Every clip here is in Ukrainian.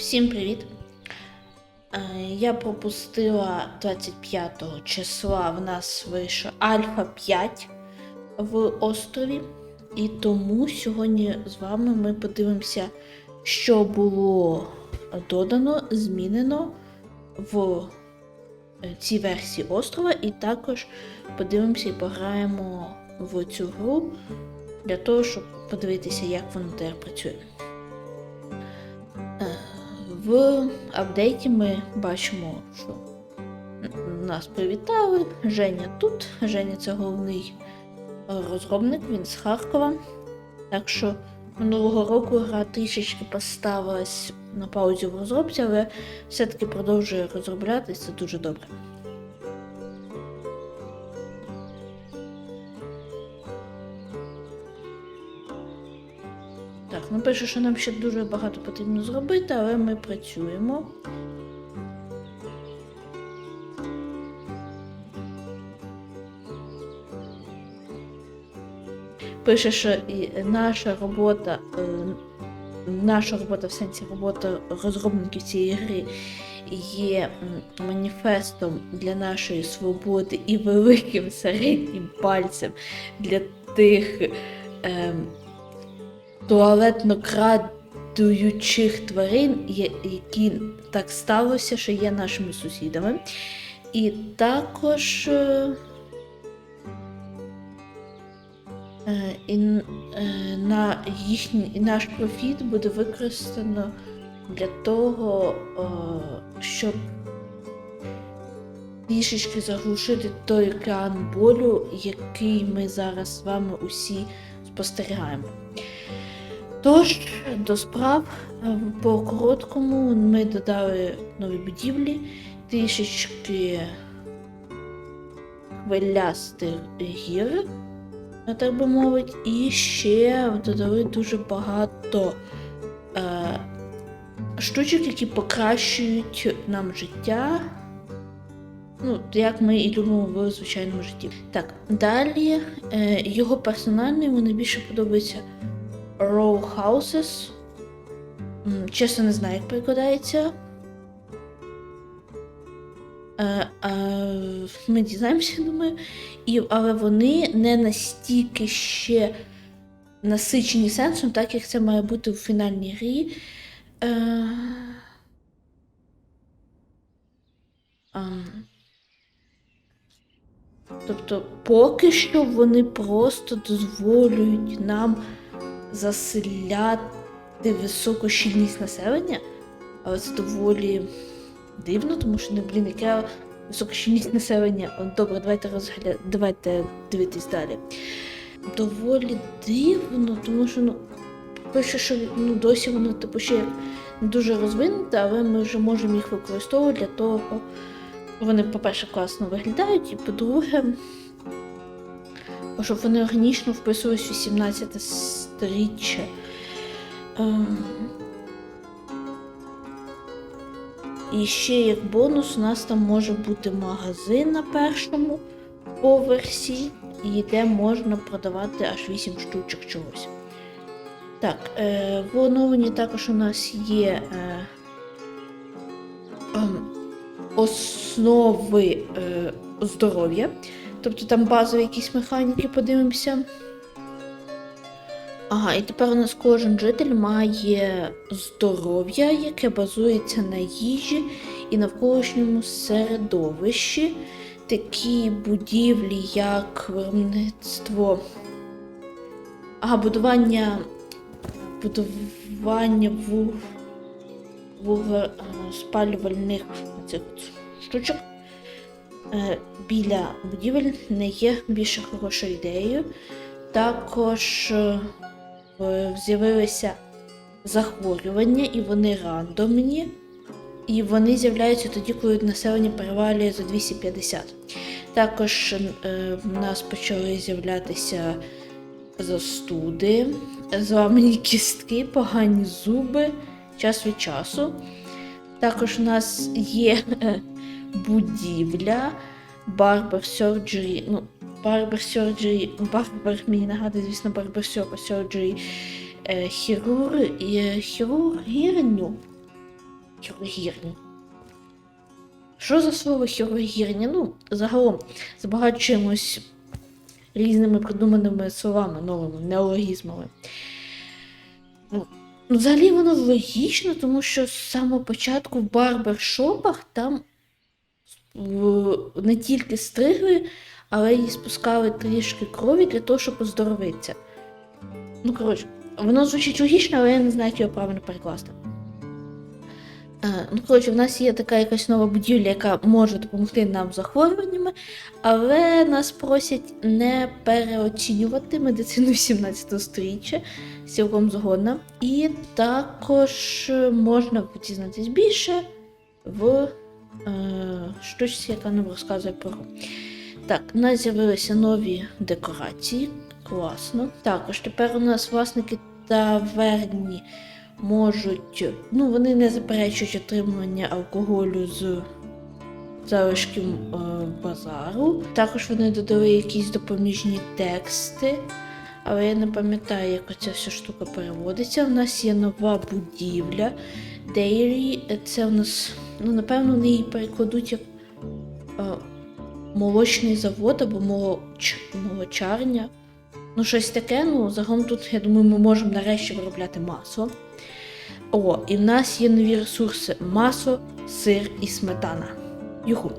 Всім привіт! Е, Я пропустила 25 числа в нас вийшов Альфа 5 в острові. І тому сьогодні з вами ми подивимося, що було додано, змінено в е, цій версії острова, і також подивимося і пограємо в цю гру для того, щоб подивитися, як воно тепер працює. В апдейті ми бачимо, що нас привітали. Женя тут. Женя це головний розробник, він з Харкова. Так що минулого року гра трішечки поставилась на паузі в розробці, але все-таки продовжує розроблятися, це дуже добре. Так, ну пише, що нам ще дуже багато потрібно зробити, але ми працюємо. Пише, що і наша робота, е, наша робота в сенсі робота розробників цієї гри є маніфестом для нашої свободи і великим середнім пальцем для тих. ем, туалетно крадуючих тварин, які так сталося, що є нашими сусідами. І також е, е, і, е, на їхній наш профіт буде використано для того, щоб трішечки заглушити той океан болю, який ми зараз з вами усі спостерігаємо. Тож, до справ, Е, по короткому ми додали нові будівлі, трішечки хвилястих гір, так би мовити, і ще додали дуже багато е, штучок, які покращують нам життя. Ну, як ми і любимо в звичайному житті. Так, далі е, його персональний мені більше подобається Row Houses. Чесно, не знаю, як перекладається. Е, Ми дізнаємося, думаю. І, але вони не настільки ще насичені сенсом, так як це має бути у фінальній грі. Е. Тобто, поки що вони просто дозволюють нам заселяти високу щільність населення, але це доволі дивно, тому що не блін, яка висока щільність населення. Добре, давайте розгля... давайте дивитись далі. Доволі дивно, тому що ну, пише, що ну, досі воно типу ще не дуже розвинуте, але ми вже можемо їх використовувати для того. Вони, по-перше, класно виглядають, і по-друге, щоб вони органічно вписувались у 17 сторіччя. Ем. І ще як бонус, у нас там може бути магазин на першому поверсі, і де можна продавати аж 8 штучок чогось. Так, е, в оновленні також у нас є е, ем, основи е, здоров'я. Тобто там базові якісь механіки подивимося. Ага, і тепер у нас кожен житель має здоров'я, яке базується на їжі і навколишньому середовищі. Такі будівлі, як виробництво. Ага, будування. Будування вуг... цих штучок е, біля будівель не є більше хорошою ідеєю. Також е, з'явилися захворювання, і вони рандомні. І вони з'являються тоді, коли населення перевалює за 250. Також е, в нас почали з'являтися застуди, зламані кістки, погані зуби час від часу. Також у нас є е, будівля Barber Surgery. Ну, Barber Surgery, Barber мені нагадує, звісно, Surgery е, хірург, хірургірню. хірургірні. Що за слово хірургірні? Ну, загалом збагачуємось різними придуманими словами, новими неологізмами. Ну, ну, взагалі воно логічно, тому що з самого початку в барбершопах там не тільки стригли, але й спускали трішки крові для того, щоб оздоровитися. Ну, коротше, воно звучить логічно, але я не знаю, як його правильно перекласти. Е, Ну, коротше, в нас є така якась нова будівля, яка може допомогти нам з захворюваннями, але нас просять не переоцінювати медицину 17 століття, цілком згодна. І також можна дізнатись більше в е, штучці, яка нам розказує про. Так, у нас з'явилися нові декорації. Класно. Також тепер у нас власники таверні можуть, ну вони не заперечують отримання алкоголю з залишків е, базару. Також вони додали якісь допоміжні тексти, але я не пам'ятаю, як оця вся штука переводиться. У нас є нова будівля. Dairy, це у нас, ну напевно, вони її перекладуть як молочний завод або молоч, молочарня. Ну, щось таке, ну, загалом тут, я думаю, ми можемо нарешті виробляти масло. О, і в нас є нові ресурси: масло, сир і сметана. Юху.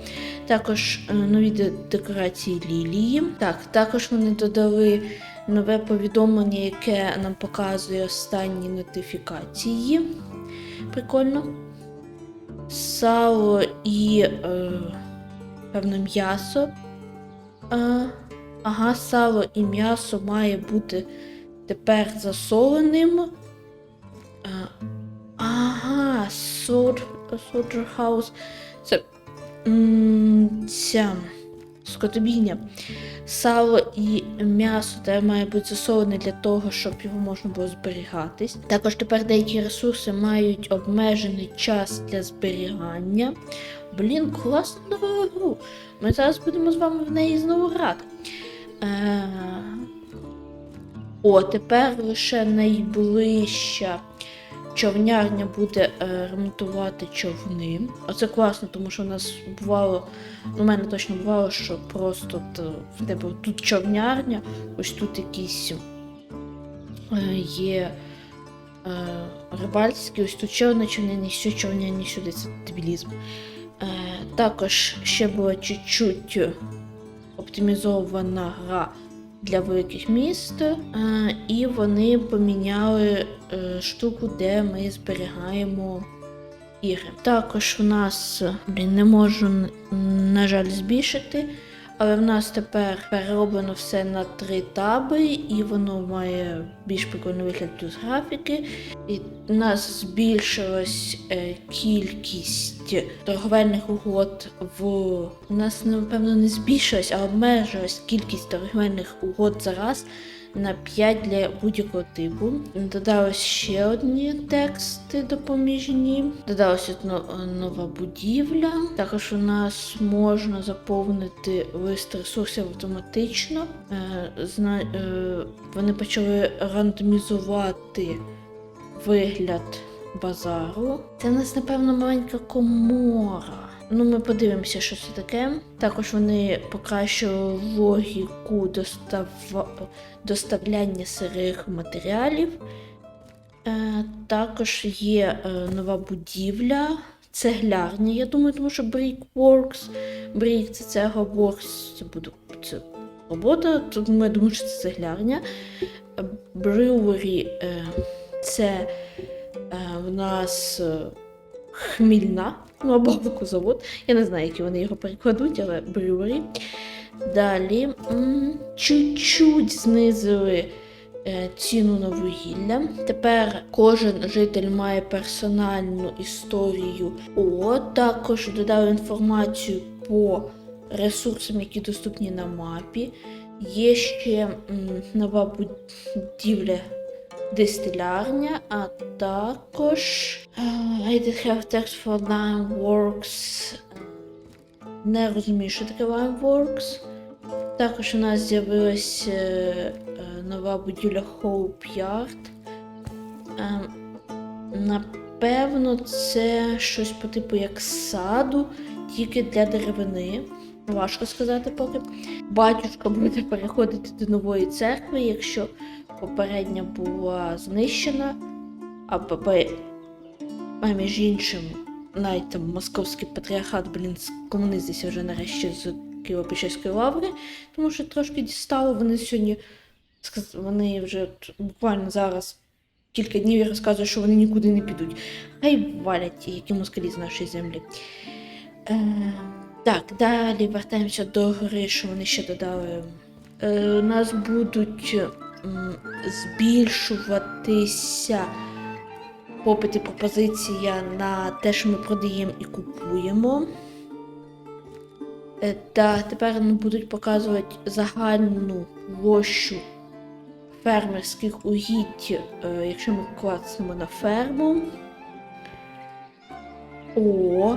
Також е, нові декорації лілії. Так, також вони додали нове повідомлення, яке нам показує останні нотифікації. Прикольно. Сало і е, певно м'ясо. А, ага, сало і м'ясо має бути тепер засоленим. А, ага, Slaughterhouse. Це м, ця скотобійня. Сало і м'ясо тепер має бути засолене для того, щоб його можна було зберігатись. Також тепер деякі ресурси мають обмежений час для зберігання. Блін, класна нова гру. Ми зараз будемо з вами в неї знову грати. Е... О, тепер лише найближча човнярня буде е, ремонтувати човни. Оце класно, тому що в нас бувало, у мене точно бувало, що просто от, е, в тебе тут човнярня, ось тут якісь е, є е, рибальські, ось тут ще одна човняні, ще човняні сюди, це дебілізм. Е, також ще була чуть-чуть оптимізована гра для великих міст, е, і вони поміняли е, штуку, де ми зберігаємо ігри. Також у нас, не можу, на жаль, збільшити. Але в нас тепер перероблено все на три таби, і воно має більш прикольний вигляд плюс графіки. І в нас збільшилась е, кількість торговельних угод в у нас напевно не збільшилась, а обмежилась кількість торговельних угод зараз на 5 для будь-якого типу. Додалось ще одні тексти допоміжні. Додалася нова будівля. Також у нас можна заповнити лист ресурсів автоматично. Е, е, Вони почали рандомізувати вигляд базару. Це в нас, напевно, маленька комора. Ну, ми подивимося, що це таке. Також вони покращили логіку достав... доставляння сирих матеріалів. Е, також є е, нова будівля, цеглярня, я думаю, тому що Brickworks. Brick це Works це буде це робота, тому я думаю, що це цеглярня. Brewery е, це е, в нас хмільна, ну або завод. Я не знаю, які вони його перекладуть, але brewery. Далі чуть-чуть знизили е, ціну на вугілля. Тепер кожен житель має персональну історію. О, також додали інформацію по ресурсам, які доступні на мапі. Є ще м, нова будівля дистилярня, а також е, I did have text for Limeworks. Не розумію, що таке Limeworks. Також у нас з'явилась е, е, нова будівля Hope Yard. Напевно, це щось по типу як саду, тільки для деревини. Важко сказати поки. Батюшка буде переходити до нової церкви, якщо попередня була знищена, а між іншим, навіть там московський патріархат, блін, скомунистився вже нарешті з Києво-Печерської лаври, тому що трошки дістало. Вони сьогодні вони вже буквально зараз кілька днів і розказують, що вони нікуди не підуть. Хай валять які москалі з нашої землі. Е, так, далі вертаємося до гри, що вони ще додали. Е, у нас будуть збільшуватися попит і пропозиція на те, що ми продаємо і купуємо. Е, Та тепер нам будуть показувати загальну площу фермерських угідь, е, якщо ми клацнемо на ферму. О,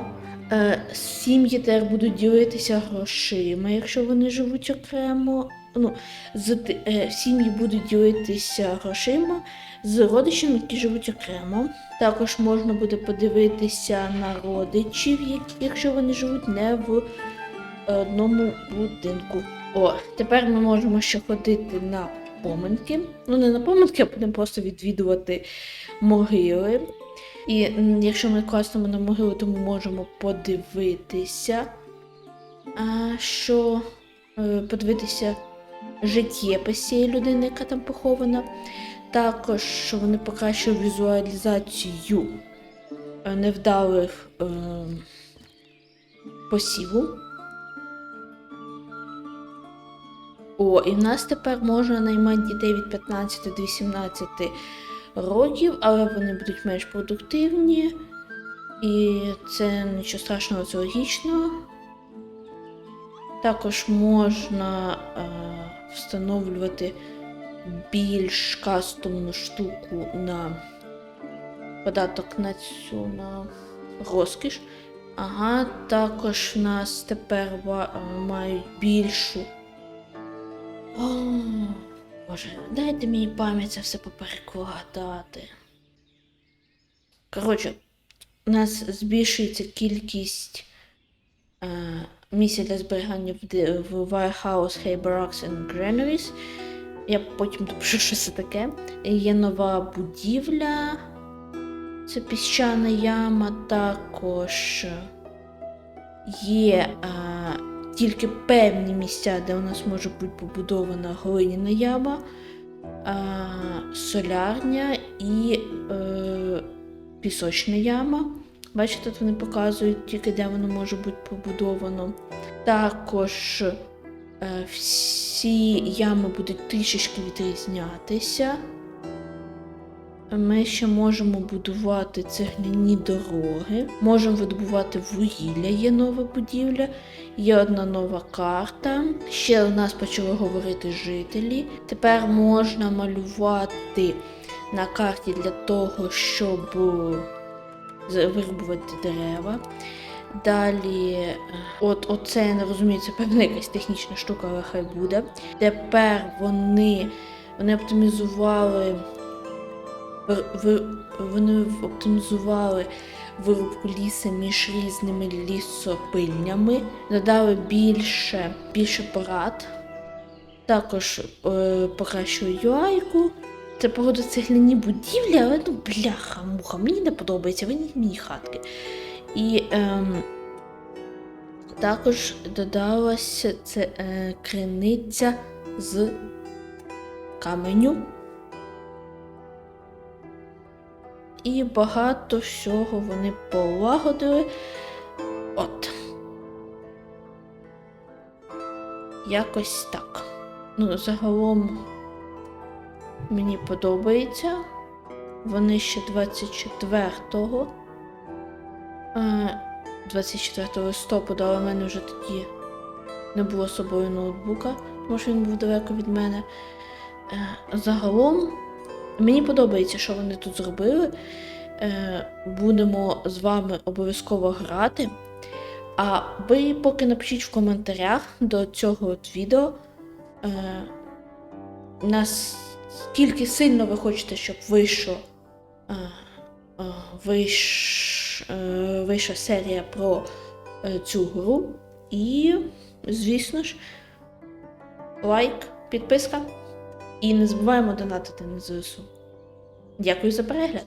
е, сім'ї тепер будуть ділитися грошима, якщо вони живуть окремо. Ну, з, е, сім'ї будуть ділитися грошима з родичами, які живуть окремо. Також можна буде подивитися на родичів, якщо вони живуть не в одному будинку. О, тепер ми можемо ще ходити на поминки. Ну, не на поминки, а будемо просто відвідувати могили. І якщо ми класнемо на могилу, то ми можемо подивитися, що е, подивитися життєпис цієї людини, яка там похована. Також вони покращили візуалізацію е, невдалих е, посіву. О, і в нас тепер можна наймати дітей від 15 до 18 років, але вони будуть менш продуктивні. І це нічого страшного, це логічно. Також можна е, встановлювати більш кастомну штуку на податок на цю на розкіш. Ага, також в нас тепер е, мають більшу. О, Боже, дайте мені пам'ять це все поперекладати. Коротше, у нас збільшується кількість е, для зберігання в, Warehouse, Hay Barracks and Granaries. Я потім допишу, що це таке. Є нова будівля. Це піщана яма, також є е, тільки певні місця, де у нас може бути побудована глиняна яма, е, солярня і е, пісочна яма. Бачите, тут вони показують тільки, де воно може бути побудовано. Також е, всі ями будуть трішечки відрізнятися. Ми ще можемо будувати цегляні дороги, можемо видобувати вугілля, є нова будівля, є одна нова карта. Ще у нас почали говорити жителі. Тепер можна малювати на карті для того, щоб вирубувати дерева. Далі, е, от оце я не розумію, це певна якась технічна штука, але хай буде. Тепер вони, вони оптимізували вони оптимізували вирубку лісу між різними лісопильнями, додали більше, більше порад, також е, покращили UI-ку. Це погода цегляні будівлі, але ну бляха, муха, мені не подобається, вони мені хатки. І ем, також додалася це е, криниця з каменю. І багато всього вони полагодили. От. Якось так. Ну, загалом мені подобається. Вони ще 24-го. е, 24 листопада, але в мене вже тоді не було з собою ноутбука, тому що він був далеко від мене. Е, Загалом Мені подобається, що вони тут зробили. Е, будемо з вами обов'язково грати. А ви поки напишіть в коментарях до цього от відео, е, наскільки сильно ви хочете, щоб вийшло е, е, вийш, е, вийшла серія про цю гру. І, звісно ж, лайк, підписка. І не забуваємо донатити на ЗСУ. Дякую за перегляд!